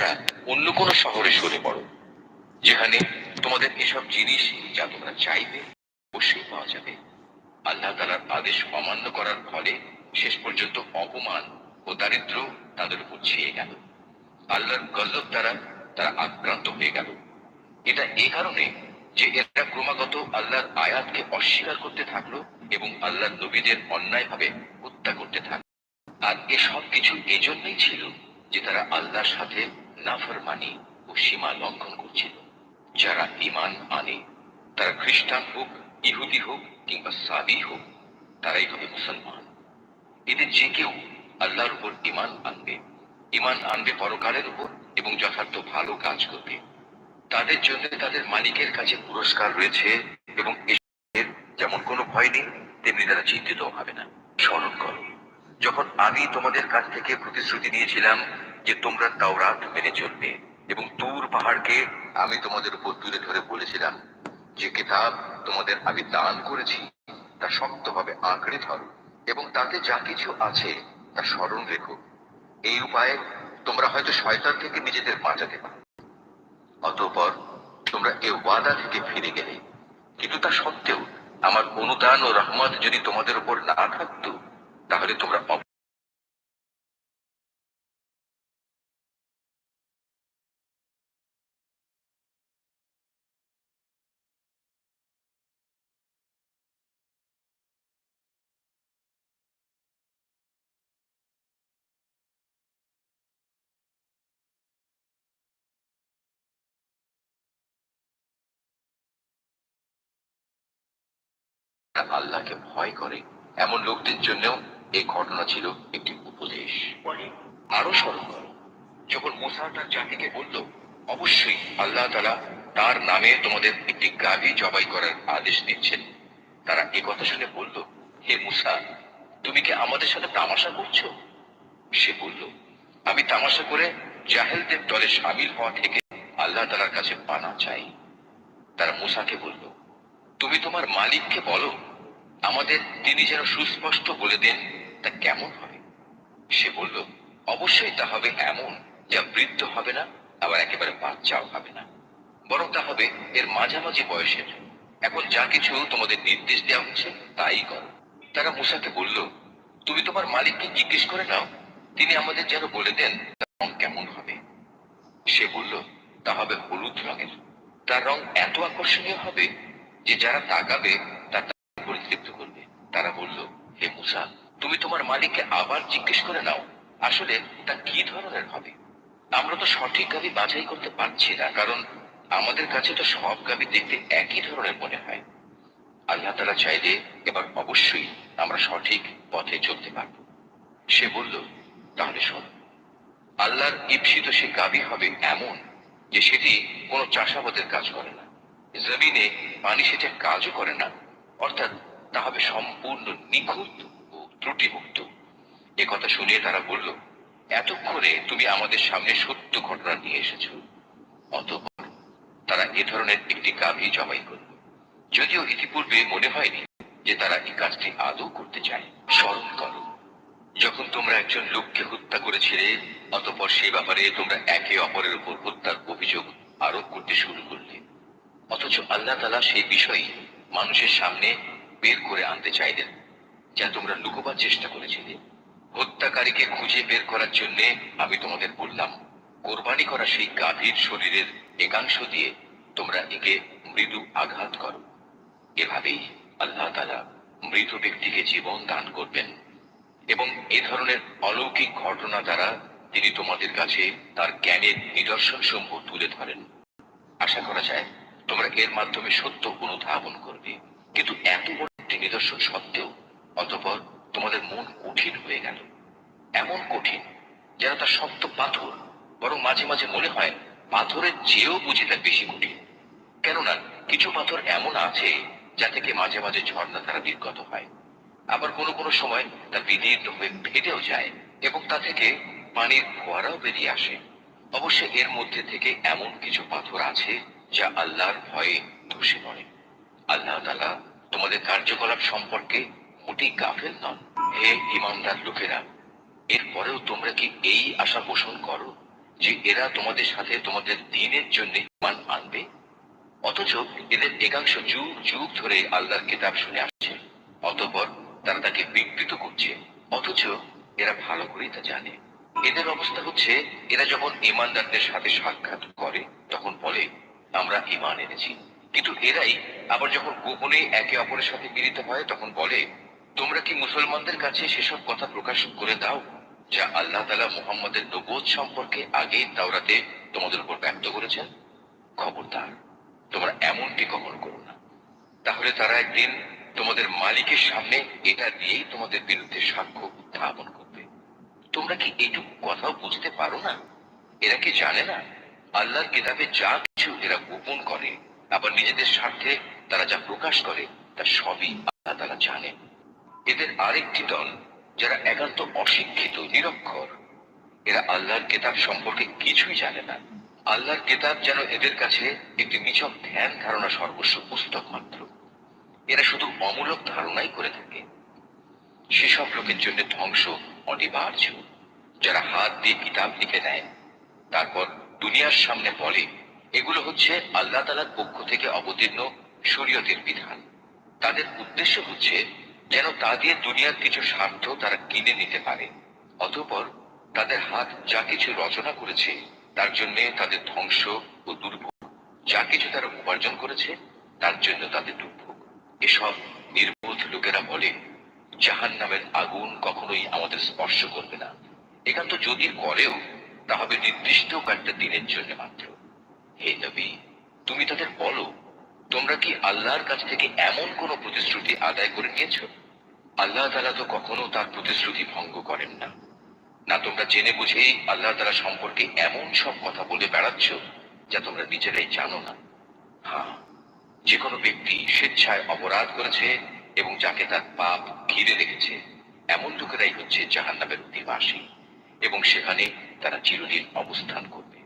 তোমরা অন্য কোনো শহরে সরে পড়ো, যেখানে তোমাদের এসব জিনিস যা তোমরা চাইবে অবশ্যই পাওয়া যাবে। আল্লাহ তালার আদেশ অমান্য করার ফলে শেষ পর্যন্ত অপমান ও দারিদ্র তাদের উপর ছেয়ে গেল। আল্লাহর গজব দ্বারা তারা আক্রান্ত হয়ে গেল। এটা এই কারণে যে এরা ক্রমাগত আল্লাহর আয়াতকে অস্বীকার করতে থাকল এবং আল্লাহর নবীদের অন্যায়ভাবে হত্যা করতে থাকল। আর এসব কিছু এজন্যই ছিল যে তারা আল্লাহর সাথে নাফরমানি ও সীমা লঙ্ঘন করছিল। যারা ইমান আনে, তারা খ্রিস্টান হোক, ইহুদি হোক কিংবা সাবি হোক, তারাই হবে মুসলমান। এদের যে কেউ আল্লাহর উপর ইমান আনবে। ইমান আনবে পরকালের উপর এবং যথার্থ ভালো কাজ করবে। তাদের জন্য তাদের মালিকের কাছে পুরস্কার রয়েছে এবং এর যেমন কোনো ভয় নেই, তেমনি তারা চিন্তিত হবে না। স্মরণ করো, যখন আমি তোমাদের কাছ থেকে প্রতিশ্রুতি নিয়েছিলাম যে তোমরা তাওরাত মেনে চলবে এবং তুর পাহাড়কে আমি তোমাদের উপর তুলে ধরে বলেছিলাম। যে কিতাব তোমাদের আমি দান করেছি, তা শক্তভাবে আঁকড়ে ধরো এবং তাতে যা কিছু আছে তা স্মরণ রেখো। এই উপায়ে তোমরা হয়তো শয়তান থেকে নিজেদের বাঁচাতে পারো। অতঃপর তোমরা এ ওয়াদা থেকে ফিরে গেলে। কিন্তু তা সত্ত্বেও আমার অনুদান ও রহমত যদি তোমাদের উপর না থাকতো, তাহলে তোমরা আল্লাহকে ভয় করে। এমন লোকদের জন্যও এই ঘটনা ছিল একটি উপদেশ। আরও স্মরণ করো যখন মুসা তার জাতিকে বলল, অবশ্যই আল্লাহ তালা তার নামে তোমাদের একটি গাভী জবাই করার আদেশ দিচ্ছেন। তারা এ কথা শুনে বলল, হে মুসা, তুমি কি আমাদের সাথে তামাশা করছ? সে বলল, আমি তামাশা করে জাহেলদের দলে সামিল হওয়া থেকে আল্লাহ তালার কাছে পানা চাই। তারা মুসাকে বলল তুমি তোমার মালিককে বলো, আমাদের তিনি যেন সুস্পষ্ট বলে দেন তা কেমন হবে? সে বলল, অবশ্যই তা হবে এমন যা বৃদ্ধ হবে না, আবার একেবারে বাচ্চাও হবে না। বরং তা হবে এর মাঝামাঝি বয়সের। এখন যা কিছু তোমাদের নির্দেশ দেওয়া হচ্ছে, তাই করো। তারা মুসাকে বলল, তুমি তোমার মালিককে জিজ্ঞেস করে নাও, তিনি আমাদের যেন বলে দেন তা রং কেমন হবে। সে বলল, তা হবে হলুদ রঙের। তার রং এত আকর্ষণীয় হবে যে যারা তাকাবে তাকে পরিতৃপ্ত করবে। তারা বলল, হে মুসা, তুমি তোমার মালিককে আবার জিজ্ঞেস করে নাও, আসলে তা কি ধরনের হবে আমরা তো সঠিক গাবি বাছাই করতে পারছি না, কারণ আমাদের কাছে তো সব গাবি দেখতে একই ধরনের মনে হয়। আল্লাহ তারা চাইলে এবার অবশ্যই আমরা সঠিক পথে চলতে পারব। সে বলল, তাহলে শোন, আল্লাহর ঈপ্সিত সে গাবি হবে এমন যে সেটি কোনো চাষাবাদের কাজ করে না। জমিনে পানি সেটা কাজও করে না। অর্থাৎ তা হবে সম্পূর্ণ নিখুঁত ও ত্রুটিমুক্ত। এ কথা শুনে তারা বলল, এতক্ষণে তুমি আমাদের সামনে সত্য ঘটনা নিয়ে এসেছ। অতঃপর তারা এ ধরনের একটি গাভী জবাই করল। যদিও ইতিপূর্বে মনে হয়নি যে তারা এই কাজটি আদৌ করতে চায়। স্মরণ করো, যখন তোমরা একজন লোককে হত্যা করেছিলে, অতঃপর সেই ব্যাপারে তোমরা একে অপরের উপর হত্যার অভিযোগ আরোপ করতে শুরু করলে। অথচ আল্লাহ তালা সেই বিষয়ই মানুষের সামনে বের করে আনতে চাইলেন, যা তোমরা লুকোবার চেষ্টা করেছিলে। হত্যাকারীকে খুঁজে বের করার জন্য আমি তোমাদের বললাম, কোরবানি করা সেই গাভীর শরীরের একাংশ দিয়ে তোমরা একে মৃদু আঘাত করো। এভাবেই আল্লাহ তালা মৃত ব্যক্তিকে জীবন দান করবেন এবং এ ধরনের অলৌকিক ঘটনা দ্বারা তিনি তোমাদের কাছে তার জ্ঞানের নিদর্শন সমূহ তুলে ধরেন। আশা করা যায় তোমরা এর মাধ্যমে সত্য অনুধাবন করবে। কিন্তু এত বড় একটি নিদর্শন সত্ত্বেও, অতপর তোমাদের মন কঠিন হয়ে গেল। এমন কঠিন যেন তা শক্ত পাথর, বরং মাঝে মাঝে মনে হয় পাথরের চেয়েও বুঝি তা বেশি কঠিন। কেননা, কিছু পাথর এমন আছে যা থেকে মাঝে মাঝে ঝর্ণা তারা নির্গত হয়। আবার কোনো কোনো সময় তা বিদীর্ণ হয়ে ফেটেও যায় এবং তা থেকে পানির ফোয়ারাও বেরিয়ে আসে। অবশ্য এর মধ্যে থেকে এমন কিছু পাথর আছে যা আল্লাহর ভয়ে ধসে পড়ে আল্লাহ তালা তোমাদের কার্যকলাপ সম্পর্কে মোটেই গাফেল নন। হে ইমানদার লোকেরা এরপরেও তোমরা কি এই আশা পোষণ করো যে এরা তোমাদের সাথে তোমাদের দিনের জন্য ইমান আনবে? অথচ এদের একাংশ যুগ যুগ ধরে আল্লাহর কিতাব শুনে আসছে, অতঃপর তারা তাকে বিকৃত করছে। অথচ এরা ভালো করেই তা জানে। এদের অবস্থা হচ্ছে, এরা যখন ইমানদারদের সাথে সাক্ষাৎ করে, তখন বলে আমরা ইমান এনেছি। কিন্তু এরাই আবার যখন গোপনে একে অপরের সাথে মিলিত হয়, তখন বলে, তোমরা কি মুসলমানদের কাছে সেসব কথা প্রকাশ করে দাও, যা আল্লাহ তালা মুহাম্মদের নবোধ সম্পর্কে আগেই তাওরাতে তোমাদের উপর ব্যক্ত করেছেন? খবরদার, তোমরা এমনটি কখনো করো না। তাহলে তারা একদিন তোমাদের মালিকের সামনে এটা দিয়েই তোমাদের বিরুদ্ধে সাক্ষ্য উত্থাপন করবে। তোমরা কি এইটুকু কথাও বুঝতে পারো না? এরা কি জানে না আল্লাহর কিতাবে যা কিছু এরা গোপন করে, আবার নিজেদের স্বার্থে তারা যা প্রকাশ করে, তা সবই আল্লাহ তারা জানে। এদের আরেকটি দল, যারা একান্ত অশিক্ষিত, নিরক্ষর, এরা আল্লাহর কিতাব সম্পর্কে কিছুই জানে না। আল্লাহর কিতাব যেন এদের কাছে একটি নিছক ধ্যান ধারণা সর্বস্ব পুস্তক মাত্র। এরা শুধু অমূলক ধারণাই করে থাকে। সেসব লোকের জন্য ধ্বংস অনিবার্য। যারা হাত দিয়ে কিতাব লিখে নেয়, তারপর দুনিয়ার সামনে বলে, এগুলো হচ্ছে আল্লাহ তালার পক্ষ থেকে অবতীর্ণ শরীয়তের বিধান। তাদের উদ্দেশ্য হচ্ছে যেন তা দিয়ে দুনিয়ার কিছু স্বার্থ তারা কিনে নিতে পারে। অতঃপর তাদের হাত যা কিছু রচনা করেছে, তার জন্য তাদের ধ্বংস ও দুর্ভোগ। যা কিছু তারা উপার্জন করেছে, তার জন্য তাদের দুর্ভোগ। এসব নির্বোধ লোকেরা বলে জাহান নামের আগুন কখনোই আমাদের স্পর্শ করবে না। একান্ত যদি করেও তা হবে নির্দিষ্ট কয়েকটা দিনের জন্য মাত্র। হে নবী, তুমি তাদের বলো, তোমরা কি আল্লাহর কাছ থেকে এমন কোন প্রতিশ্রুতি আদায় করে নিয়েছো? আল্লাহ তালা তো কখনো তার প্রতিশ্রুতি ভঙ্গ করেন না। না তোমরা জেনে বুঝেই আল্লাহ তালা সম্পর্কে এমন সব কথা বলে বেড়াচ্ছ যা তোমরা নিজেরাই জানো না। হ্যাঁ যে কোনো ব্যক্তি স্বেচ্ছায় অপরাধ করেছে এবং যাকে তার পাপ ঘিরে রেখেছে, এমন লোকেরাই হচ্ছে জাহান্নামের অধিবাসী। এবং সেখানে তারা চিরদিন অবস্থান করবে।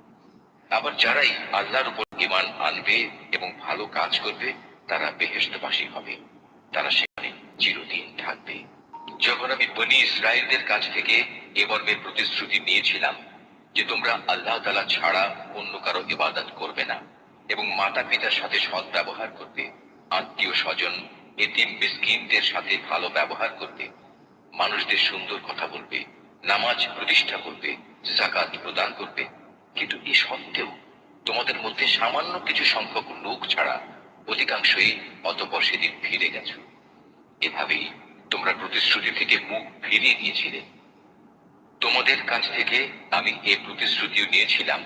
আবার যারাই আল্লাহর উপর ইমান আনবে এবং ভালো কাজ করবে, তারা বেহেস্তবাসী হবে। তারা সেখানে চিরদিন থাকবে। যখন আমি বনি ইসরায়েলদের কাছ থেকে এ মর্মে প্রতিশ্রুতি নিয়েছিলাম যে তোমরা আল্লাহ তালা ছাড়া অন্য কারও ইবাদত করবে না এবং মাতা পিতার সাথে সৎ ব্যবহার করবে আত্মীয় স্বজন এতিম মিসকিনদের সাথে ভালো ব্যবহার করবে মানুষদের সুন্দর কথা বলবে, নামাজ প্রতিষ্ঠা করবে জাকাত প্রদান করবে। কিন্তু এ সত্ত্বেও তোমাদের মধ্যে সামান্য কিছু সংখ্যক লোক ছাড়া অধিকাংশই অতপর সেদিন ফিরে গেছো। এভাবেই তোমরা প্রতিশ্রুতি থেকে মুখ ফিরিয়ে নিয়েছিলে। তোমাদের কাছ থেকে আমি এই প্রতিশ্রুতিও নিয়েছিলাম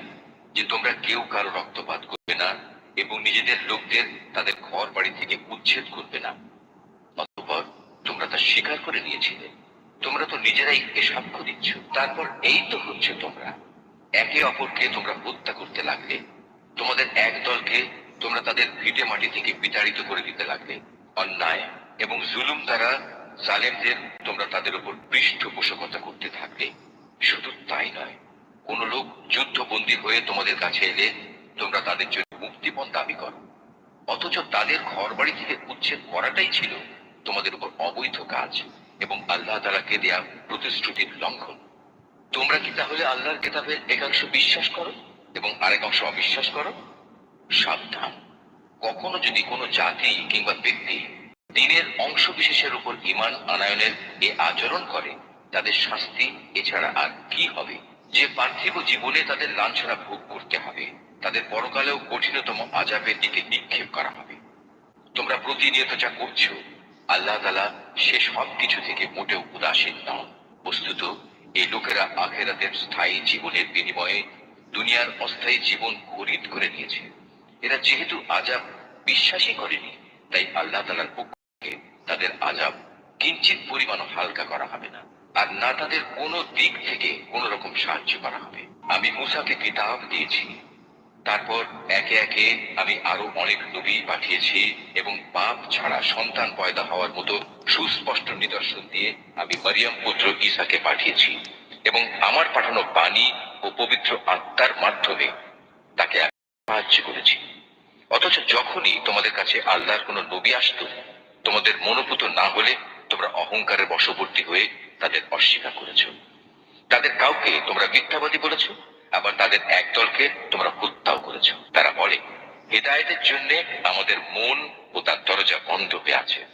যে তোমরা কেউ কারও রক্তপাত করবে না এবং নিজেদের লোকদের তাদের ঘর বাড়ি থেকে উচ্ছেদ করবে না। অতঃপর তোমরা তা স্বীকার করে নিয়েছিলে। তোমরা তো নিজেরাই এ সাক্ষ্য দিচ্ছ। তারপর এই তো হচ্ছে তোমরা। একে অপরকে তোমরা হত্যা করতে লাগলে। তোমাদের এক দলকে তোমরা তাদের ভিটে মাটি থেকে বিতাড়িত করে দিতে লাগলে। অন্যায় এবং জুলুম দ্বারা জালেমদের তোমরা তাদের উপর পৃষ্ঠপোষকতা করতে থাকলে। শুধু তাই নয়, কোন লোক যুদ্ধবন্দী হয়ে তোমাদের কাছে এলে তোমরা তাদের জন্য মুক্তিপণ দাবি করো। অথচ তাদের ঘর বাড়ি থেকে উচ্ছেদ করাটাই ছিল তোমাদের উপর অবৈধ কাজ। এবং আল্লাহ তালাকে দেয়া প্রতিশ্রুতির লঙ্ঘন। তোমরা কি তাহলে আল্লাহর কেতাবের একাংশ বিশ্বাস করো এবং আরেক অংশ অবিশ্বাস করো? সাবধান। কখনো যদি কোনো জাতি কিংবা ব্যক্তি দিনের অংশ বিশেষের উপর ইমান আনায়নের এ আচরণ করে, তাদের শাস্তি এছাড়া আর কি হবে? যে পার্থিব জীবনে তাদের লাঞ্ছনা ভোগ করতে হবে, তাদের পরকালেও কঠিনতম আজাবের দিকে নিক্ষেপ করা হবে। তোমরা প্রতিনিয়ত যা করছ আল্লাহ তালা সে সব কিছু থেকে মোটেও উদাসীন নন। বস্তুত, এই লোকেরা আখেরাতের স্থায়ী জীবনের বিনিময়ে দুনিয়ার অস্থায়ী জীবন খরিদ করে নিয়েছে। এরা যেহেতু আজাব বিশ্বাসই করেনি, তাই আল্লাহ তালার পক্ষ থেকে তাদের আজাব কিঞ্চিত পরিমাণও হালকা করা হবে না। আর না তাদের কোনো দিক থেকে কোন রকম সাহায্য করা হবে। আমি মুসাকে কিতাব দিয়েছি। তারপর একে একে আমি আরও অনেক নবী পাঠিয়েছি এবং পাপ ছাড়া সন্তান পয়দা হওয়ার মতো সুস্পষ্ট নিদর্শন দিয়ে আমি মারিয়াম পুত্র ঈসাকে পাঠিয়েছি এবং আমার পাঠানো বাণী ও পবিত্র আত্মার মাধ্যমে তাকে সাহায্য করেছি। অথচ যখনই তোমাদের কাছে আল্লাহর কোনো নবী আসতো, তোমাদের মনোভূত না হলে তোমরা অহংকারের বশবর্তী হয়ে তাদের অস্বীকার করেছ। তাদের কাউকে তোমরা মিথ্যাবাদী বলেছ? আবার তাদের একদলকে তোমরা হত্যাও করেছ। তারা বলে, হেদায়েতের জন্য আমাদের মন ও তার দরজা বন্ধ হয়ে আছে।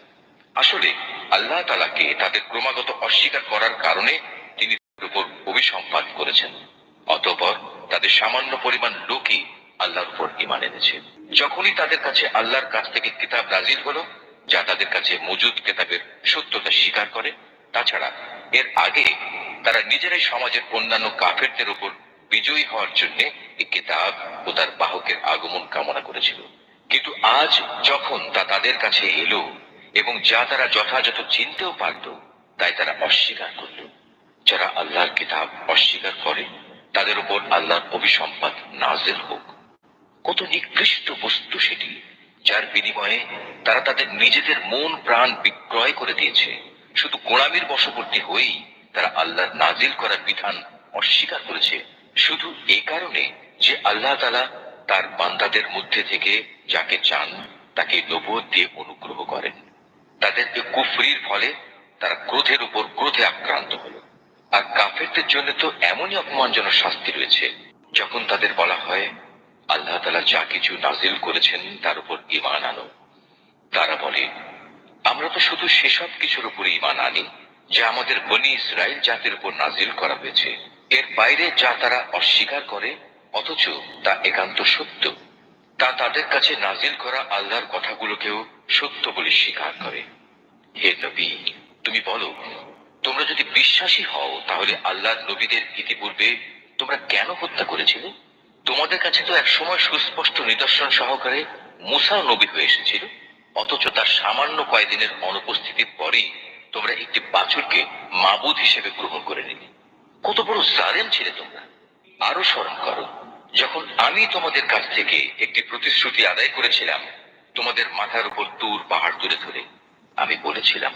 আসলে আল্লাহ তালাকে তাদের ক্রমাগত অস্বীকার করার কারণে তিনি উপর অভিসম্পাদ করেছেন। অতঃপর তাদের সামান্য পরিমাণ লোকই আল্লাহর উপর ইমান এনেছে। যখনই তাদের কাছে আল্লাহর কাছ থেকে কিতাব নাজিল হলো, যা তাদের কাছে মজুদ কেতাবের সত্যতা স্বীকার করে, তাছাড়া এর আগে তারা নিজেরাই সমাজের অন্যান্য কাফেরদের উপর বিজয়ী হওয়ার জন্য এই কিতাব ও তার বাহকের আগমন কামনা করেছিল। কিন্তু আজ যখন তা তাদের কাছে এলো এবং যা তারা যথাযথ চিনতেও পারত তাই তারা অস্বীকার করল। যারা আল্লাহর কিতাব অস্বীকার করে, তাদের উপর আল্লাহর অভিসম্পাদ নাজেল হোক। কত নিকৃষ্ট বস্তু সেটি, যার বিনিময়ে তারা তাদের নিজেদের মন প্রাণ বিক্রয় করে দিয়েছে। শুধু গোড়ামির বশবর্তী হয়েই তারা আল্লাহর নাজিল করার বিধান অস্বীকার করেছে। শুধু এই কারণে যে আল্লাহ তালা তার বান্দাদের মধ্যে থেকে যাকে চান, তাকে নবুয়ত দিয়ে অনুগ্রহ করেন। তাদের এই কুফরির ফলে তারা ক্রোধের উপর ক্রোধে আক্রান্ত হলো। আর কাফেরদের জন্য তো এমনই অপমানজনক শাস্তি রয়েছে, যখন তাদের বলা হয়, আল্লাহ তালা যা কিছু নাজিল করেছেন তার উপর ইমান আনো। তারা বলে, আমরা তো শুধু সেসব কিছুর উপর ইমান আনি, যা আমাদের বনি ইসরায়েল জাতির উপর নাজিল করা হয়েছে। এর বাইরে যা তারা অস্বীকার করে, অথচ তা একান্ত সত্য। তা তাদের কাছে নাজিল করা আল্লাহর কথাগুলোকেও সত্য বলে স্বীকার করে। হে নবী, তুমি বলো, তোমরা যদি বিশ্বাসী হও, তাহলে আল্লাহর নবীদের ইতিপূর্বে তোমরা কেন হত্যা করেছিলে? তোমাদের কাছে তো এক সময় সুস্পষ্ট নিদর্শন সহকারে মুসা নবী হয়ে এসেছিল। অথচ তার সামান্য কয়েকদিনের অনুপস্থিতির পরেই তোমরা একটি বাছুরকে মাবুদ হিসেবে গ্রহণ করে নিলে। কত বড় জালেম ছিলে তোমরা। আরও স্মরণ করো, যখন আমি তোমাদের কাছ থেকে একটি প্রতিশ্রুতি আদায় করেছিলাম, তোমাদের মাথার উপর দূর পাহাড় তুলে ধরে, আমি বলেছিলাম,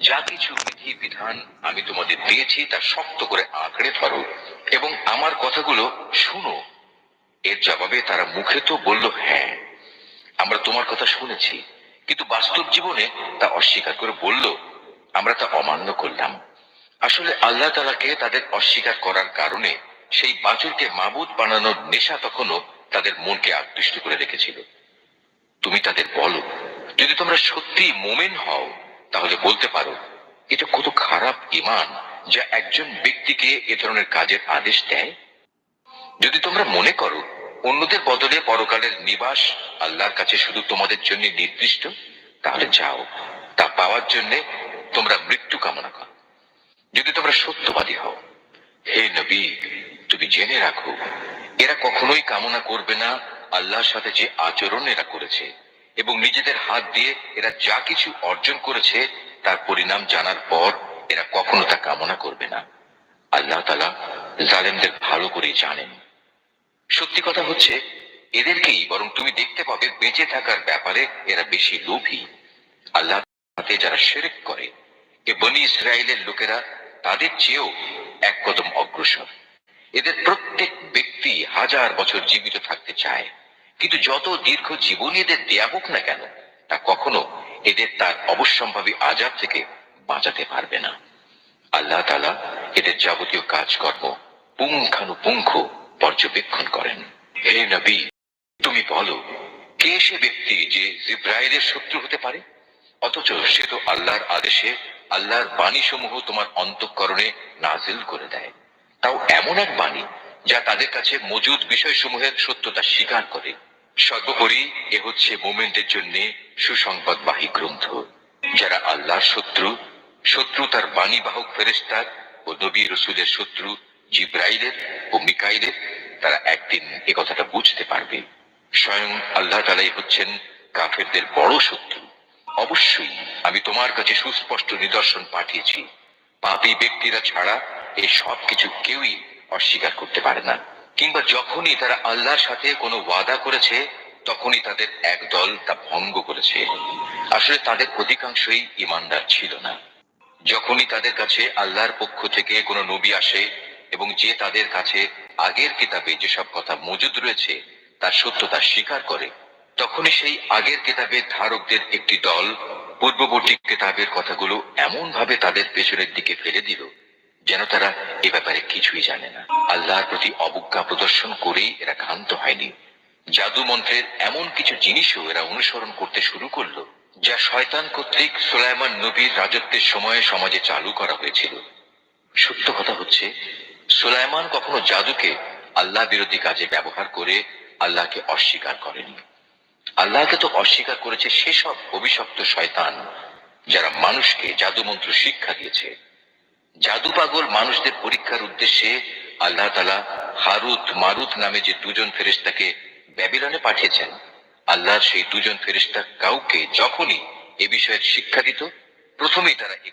যা কিছু বিধি বিধান আমি তোমাদের দিয়েছি, তা শক্ত করে আঁকড়ে ধরো এবং আমার কথাগুলো শুনো। এর জবাবে তারা মুখে তো বলল হ্যাঁ আমরা তোমার কথা শুনেছি। কিন্তু বাস্তব জীবনে তা অস্বীকার করে বলল, আমরা তা অমান্য করলাম। আসলে আল্লাহ তালাকে তাদের অস্বীকার করার কারণে সেই বাছুরকে মাবুদ বানানোর নেশা তখনও তাদের মনকে আকৃষ্ট করে রেখেছিল। তুমি তাদের বলো, যদি তোমরা সত্যি মোমেন হও, তাহলে বলতে পারো, এটা কত খারাপ ইমান যা একজন ব্যক্তিকে এ ধরনের কাজের আদেশ দেয়। যদি তোমরা মনে করো, অন্যদের বদলে পরকালের নিবাস আল্লাহর কাছে শুধু তোমাদের জন্য নির্দিষ্ট, তাহলে যাও, তা পাওয়ার জন্য তোমরা মৃত্যু কামনা করো। যদি তোমরা সত্যবাদী হও, হে নবী, তুমি জেনে রাখো, এরা কখনোই কামনা করবে না আল্লাহর সাথে যে আচরণ এরা করেছে এবং নিজেদের হাত দিয়ে এরা যা কিছু অর্জন করেছে, তার পরিণাম জানার পর এরা কখনো তা কামনা করবে না। আল্লাহ তালা জালেমদের ভালো করেই জানেন। সত্যি কথা হচ্ছে, এদেরকেই বরং তুমি দেখতে পাবে বেঁচে থাকার ব্যাপারে এরা বেশি লোভী। আল্লাহ যারা সেরেক করে, এ বনি ইসরায়েলের লোকেরা তাদের চেয়েও এক কদম অগ্রসর। এদের প্রত্যেক ব্যক্তি হাজার বছর জীবিত থাকতে চায়। কিন্তু যত দীর্ঘ জীবনী এদের দেয়া হোক না কেন, তা কখনো এদের তার অবশ্যম্ভাবী আজাব থেকে বাঁচাতে পারবে না। আল্লাহ তালা এদের যাবতীয় কাজকর্ম পুঙ্খানুপুঙ্খ পর্যবেক্ষণ করেন। হে নবী, তুমি বলো, কে সে ব্যক্তি যে জিব্রাইলের শত্রু হতে পারে? অথচ সে তো আল্লাহর আদেশে আল্লাহর বাণী সমূহ তোমার অন্তঃকরণে নাজিল করে দেয়। তাও এমন এক বাণী যা তাদের কাছে মজুদ বিষয়সমূহের সত্যতা স্বীকার করে। সর্বোপরি এ হচ্ছে মোমেন্টের জন্য সুসংবাদবাহী গ্রন্থ। যারা আল্লাহর শত্রু শত্রু তার বাণীবাহক ফেরেস্তার ও নবী রসুলের শত্রু জিব্রাইলের ও মিকাইলের, তারা একদিন এ কথাটা বুঝতে পারবে। স্বয়ং আল্লাহ তালাই হচ্ছেন কাফেরদের বড় শত্রু। অবশ্যই আমি তোমার কাছে সুস্পষ্ট নিদর্শন পাঠিয়েছি। পাপী ব্যক্তিরা ছাড়া এই সব কিছু কেউই অস্বীকার করতে পারে না। কিংবা যখনই তারা আল্লাহর সাথে কোনো ওয়াদা করেছে, তখনই তাদের এক দল তা ভঙ্গ করেছে। আসলে তাদের অধিকাংশই ইমানদার ছিল না। যখনই তাদের কাছে আল্লাহর পক্ষ থেকে কোনো নবী আসে এবং যে তাদের কাছে আগের কিতাবে যেসব কথা মজুদ রয়েছে, তার সত্যতা স্বীকার করে তখনই সেই আগের কিতাবের ধারকদের একটি দল পূর্ববর্তী কিতাবের কথাগুলো এমন ভাবে তাদের পেছনের দিকে ফেলে দিল যেন তারা এ ব্যাপারে কিছুই জানে না। আল্লাহর প্রতি অবজ্ঞা প্রদর্শন করেই এরা ক্ষান্ত হয়নি। জাদু মন্ত্রের এমন কিছু জিনিসও এরা অনুসরণ করতে শুরু করল, যা শয়তান কর্তৃক সুলাইমান নবীর রাজত্বের সময়ে সমাজে চালু করা হয়েছিল। সত্য কথা হচ্ছে, সুলাইমান কখনো জাদুকে আল্লাহ বিরোধী কাজে ব্যবহার করে আল্লাহকে অস্বীকার করেনি। আল্লাহকে তো অস্বীকার করেছে সেসব অভিশপ্ত শয়তান, যারা মানুষকে জাদুমন্ত্র শিক্ষা দিয়েছে। জাদু পাগল মানুষদের পরীক্ষার উদ্দেশ্যে আল্লাহ তালা হারুত মারুত নামে যে দুজন ফেরেশতাকে ব্যাবিলনে পাঠিয়েছেন, আল্লাহর সেই দুজন ফেরেশতা কাউকে যখনই এ বিষয়ের শিক্ষা দিত, প্রথমেই তারা এ